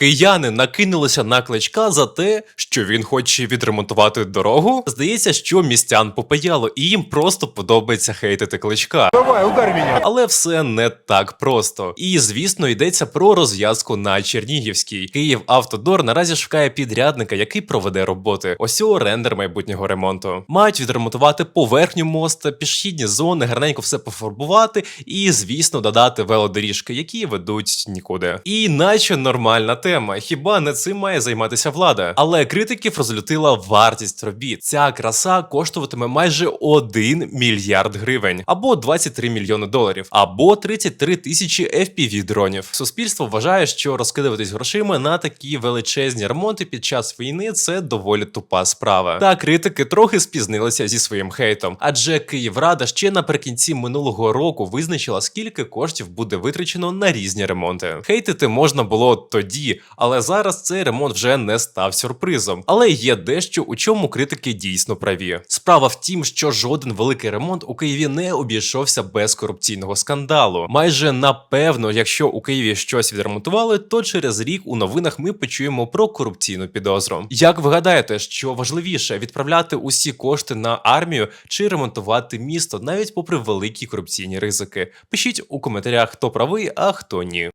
Кияни накинулися на кличка за те, що він хоче відремонтувати дорогу. Здається, що містян попаяло, і їм просто подобається хейтити кличка. Давай, ударь меня. Але все не так просто. І звісно, йдеться про розв'язку на Чернігівській. Київ Автодор наразі шукає підрядника, який проведе роботи. Ось о рендер майбутнього ремонту. Мають відремонтувати поверхню моста, пішохідні зони, гарненько все пофарбувати і, звісно, додати велодоріжки, які ведуть нікуди. І наче нормальна тема. Хіба не цим має займатися влада? Але критиків розлютила вартість робіт. Ця краса коштуватиме майже 1 мільярд гривень, або 23 мільйони доларів, або 33 тисячі fpv дронів. Суспільство вважає, що розкидуватись грошима на такі величезні ремонти під час війни це доволі тупа справа. Та критики трохи спізнилися зі своїм хейтом, адже Київрада ще наприкінці минулого року визначила, скільки коштів буде витрачено на різні ремонти. Хейтити можна було тоді, але зараз цей ремонт вже не став сюрпризом. Але є дещо, у чому критики дійсно праві. Справа в тім, що жоден великий ремонт у Києві не обійшовся без корупційного скандалу. Майже напевно, якщо у Києві щось відремонтували, то через рік у новинах ми почуємо про корупційну підозру. Як ви гадаєте, що важливіше відправляти усі кошти на армію чи ремонтувати місто, навіть попри великі корупційні ризики? Пишіть у коментарях, хто правий, а хто ні.